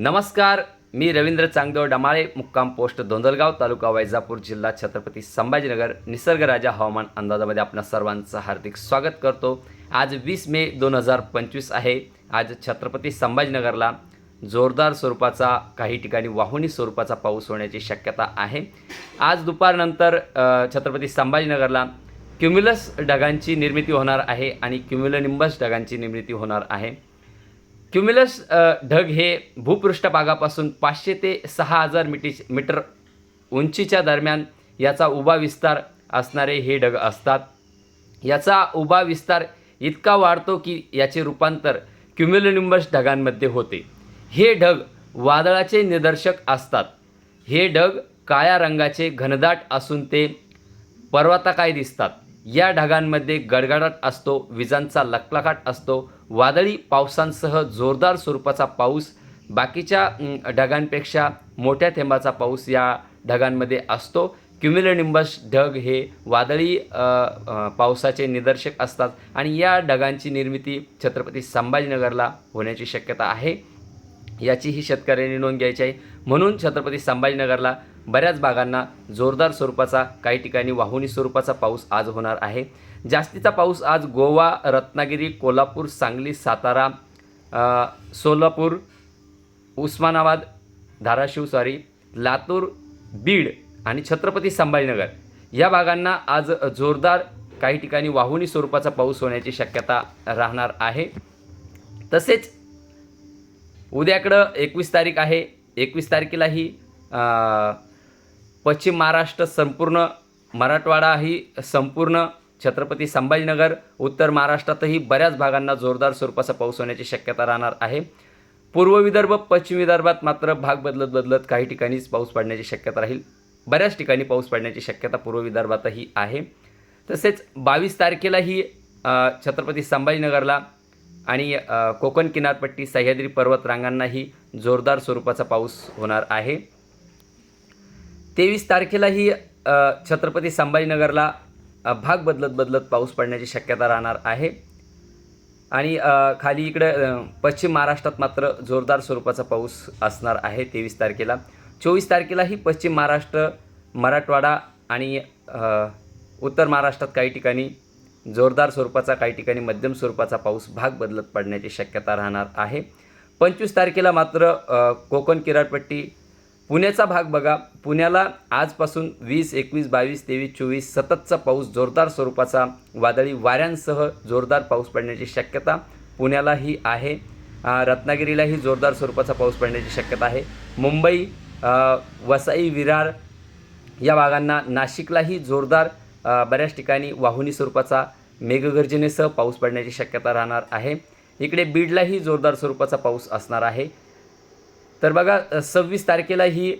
नमस्कार मी रवींद्र चांगदेव डमाळे मुक्काम पोस्ट धोंदलगाव तालुका वैजापूर जिल्हा छत्रपती संभाजीनगर निसर्गराजा हवामान अंदाजामध्ये आपल्या सर्वांचं हार्दिक स्वागत करतो. आज वीस मे दोन हजार पंचवीस आहे. आज छत्रपती संभाजीनगरला जोरदार स्वरूपाचा काही ठिकाणी वाहुनी स्वरूपाचा पाऊस होण्याची शक्यता आहे. आज दुपारनंतर छत्रपती संभाजीनगरला क्युम्युलस ढगांची निर्मिती होणार आहे आणि क्युम्युलनिंबस ढगांची निर्मिती होणार आहे. क्युम्युलस ढग हे भूपृष्ठभागापासून पाचशे ते सहा हजार मिटी मीटर उंचीच्या दरम्यान याचा उभा विस्तार असणारे हे ढग असतात. याचा उभा विस्तार इतका वाढतो की याचे रूपांतर क्युम्युलोनिंबस ढगांमध्ये होते. हे ढग वादळाचे निदर्शक असतात. हे ढग काळ्या रंगाचे घनदाट असून ते पर्वताकाय दिसतात. या ढगांमध्ये गडगडाट असतो विजांचा लखलखाट असतो वादळी पावसांसह जोरदार स्वरूपाचा पाऊस बाकीच्या ढगांपेक्षा मोठ्या थेंबाचा पाऊस या ढगांमध्ये असतो. क्युम्युलनिंबस ढग हे वादळी पावसाचे निदर्शक असतात आणि या ढगांची निर्मिती छत्रपती संभाजीनगरला होण्याची शक्यता आहे. याचीही शेतकऱ्यांनी नोंद घ्यायची आहे. म्हणून छत्रपती संभाजीनगरला बऱ्याच भागांना जोरदार स्वरूपाचा काही ठिकाणी वाहुनी स्वरूपाचा पाऊस आज होणार आहे. जास्तीचा पाऊस आज गोवा रत्नागिरी कोल्हापूर सांगली सातारा सोलापूर उस्मानाबाद धाराशिव सॉरी लातूर बीड आणि छत्रपती संभाजीनगर या भागांना आज जोरदार काही ठिकाणी वाहुनी स्वरूपाचा पाऊस होण्याची शक्यता राहणार आहे. तसेच उद्याकडं एकवीस तारीख आहे. एकवीस तारखेलाही पश्चिम महाराष्ट्र संपूर्ण मराठवाडा ही संपूर्ण छत्रपती संभाजीनगर उत्तर महाराष्ट्रातही बऱ्याच भागांना जोरदार स्वरूपाचा पाऊस होण्याची शक्यता राहणार आहे. पूर्व विदर्भ पश्चिम विदर्भात मात्र भाग बदलत बदलत काही ठिकाणीच पाऊस पडण्याची शक्यता राहील. बऱ्याच ठिकाणी पाऊस पडण्याची शक्यता पूर्व विदर्भातही आहे. तसेच बावीस तारखेलाही छत्रपती संभाजीनगरला आणि कोकण किनारपट्टी सह्याद्री पर्वत रांगांनाही जोरदार स्वरूपाचा पाऊस होणार आहे. तेवीस तारखेलाही छत्रपती संभाजीनगरला भाग बदलत बदलत पाऊस पडण्याची शक्यता राहणार आहे. आणि खाली इकडे पश्चिम महाराष्ट्रात मात्र जोरदार स्वरूपाचा पाऊस असणार आहे तेवीस तारखेला. चोवीस तारखेलाही पश्चिम महाराष्ट्र मराठवाडा आणि उत्तर महाराष्ट्रात काही ठिकाणी जोरदार स्वरूपाचा काही ठिकाणी मध्यम स्वरूपाचा पाऊस भाग बदलत पडण्याची शक्यता राहणार आहे. पंचवीस तारखेला मात्र कोकण किनारपट्टी पुण्याचा भाग बघा. पुण्याला आजपासून वीस एकवीस बावीस तेवीस चोवीस सततचा पाऊस जोरदार स्वरूपाचा वादळी वाऱ्यांसह जोरदार पाऊस पडण्याची शक्यता पुण्यालाही आहे. रत्नागिरीलाही जोरदार स्वरूपाचा पाऊस पडण्याची शक्यता आहे. मुंबई वसई विरार या भागांना नाशिकलाही जोरदार बऱ्याच ठिकाणी वाहुनी स्वरूपाचा मेघगर्जनेसह पाऊस पडण्याची शक्यता राहणार आहे. इकडे बीडलाही जोरदार स्वरूपाचा पाऊस असणार आहे. तर बघा सव्वीस तारखेलाही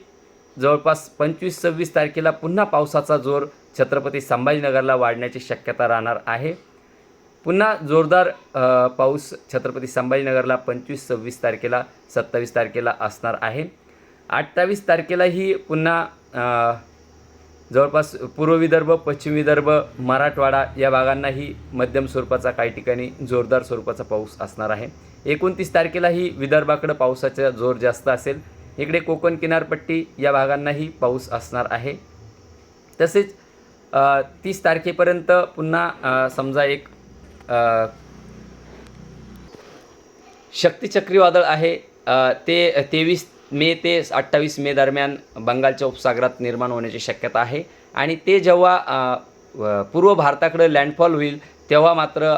जवळपास पंचवीस सव्वीस तारखेला पुन्हा पावसाचा जोर छत्रपती संभाजीनगरला वाढण्याची शक्यता राहणार आहे. पुन्हा जोरदार पाऊस छत्रपती संभाजीनगरला पंचवीस सव्वीस तारखेला सत्तावीस तारखेला असणार आहे. अठ्ठावीस तारखेलाही पुन्हा जवळपास पूर्व विदर्भ पश्चिम विदर्भ मराठवाडा या भागांनाही मध्यम स्वरूपाचा काही ठिकाणी जोरदार स्वरूपाचा पाऊस असणार आहे. एकोणतीस तारखेलाही विदर्भाकडं पावसाचा जोर जास्त असेल. इकडे कोकण किनारपट्टी या भागांनाही पाऊस असणार आहे. तसेच तीस तारखेपर्यंत पुन्हा समजा एक शक्ती चक्रीवादळ आहे ते तेवीस मे ते अठ्ठावीस मे दरम्यान बंगालच्या उपसागरात निर्माण होण्याची शक्यता आहे. आणि ते जेव्हा पूर्व भारताकडे लँडफॉल होईल तेव्हा मात्र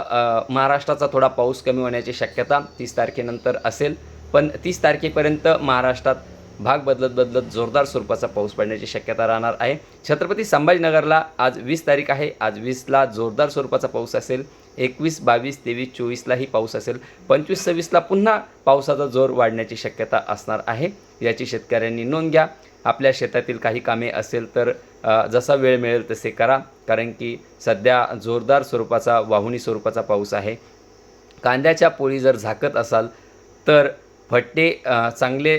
महाराष्ट्राचा थोडा पाऊस कमी होण्याची शक्यता तीस तारखेनंतर असेल. पण तीस तारखेपर्यंत महाराष्ट्रात भाग बदलत बदलत जोरदार स्वरूपाचा पाऊस पडण्याची शक्यता राहणार आहे. छत्रपती संभाजीनगरला आज वीस तारीख आहे. आज वीसला जोरदार स्वरूपाचा पाऊस असेल. एकवीस बावीस तेवीस चोवीसलाही पाऊस असेल. पंचवीस सव्वीसला पुन्हा पावसाचा जोर वाढण्याची शक्यता असणार आहे. याची शेतकऱ्यांनी नोंद घ्या. आपल्या शेतातील काही कामे असेल तर जसा वेळ मिळेल तसे करा. कारण की सध्या जोरदार स्वरूपाचा वाहुनी स्वरूपाचा पाऊस आहे. कांद्याच्या पोळी जर झाकत असाल तर फट्टे चांगले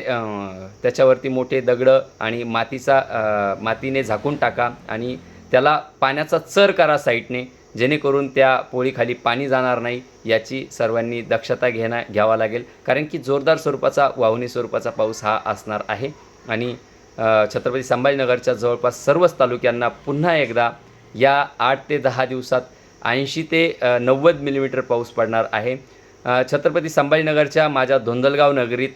त्याच्यावरती मोठे दगडं आणि मातीचा मातीने झाकून टाका आणि त्याला पाण्याचा चर करा साईडने जेणेकरून त्या पोळीखाली पाणी जाणार नाही याची सर्वांनी दक्षता घेणं घ्यावा लागेल. कारण की जोरदार स्वरूपाचा वाहुनी स्वरूपाचा पाऊस हा असणार आहे. आणि छत्रपती संभाजीनगरच्या जवळपास सर्वच तालुक्यांना पुन्हा एकदा या आठ ते दहा दिवसात ऐंशी ते नव्वद मिलीमीटर पाऊस पडणार आहे. छत्रपती संभाजीनगरच्या माझ्या धोंदलगाव नगरीत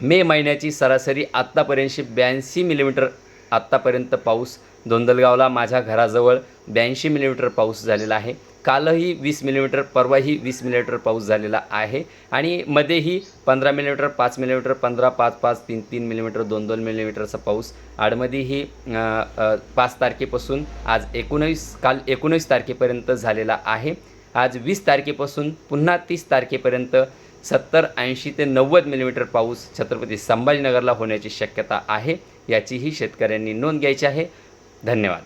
मे महिन्याची सरासरी आत्तापर्यंतशी ब्याऐंशी मिलीमीटर आत्तापर्यंत पाऊस धोंदलगावला माझ्या घराजवळ ब्याऐंशी मिलीमीटर पाऊस झालेला आहे. कालही वीस मिलीमीटर परवाही वीस मिलीमीटर पाऊस झालेला आहे. आणि मध्येही पंधरा मिलीमीटर पाच मिलीमीटर पंधरा पाच पाच तीन तीन मिलीमीटर दोन दोन मिलीमीटरचा पाऊस आडमध्येही पाच तारखेपासून आज एकोणवीस काल एकोणीस तारखेपर्यंत झालेला आहे. आज वीस तारखेपासून पुन्हा तीस तारखेपर्यंत सत्तर ऐंशी ते नव्वद मिलीमीटर पाऊस छत्रपती संभाजीनगरला होण्याची शक्यता आहे याचीही शेतकऱ्यांनी नोंद घ्यायची आहे. धन्यवाद.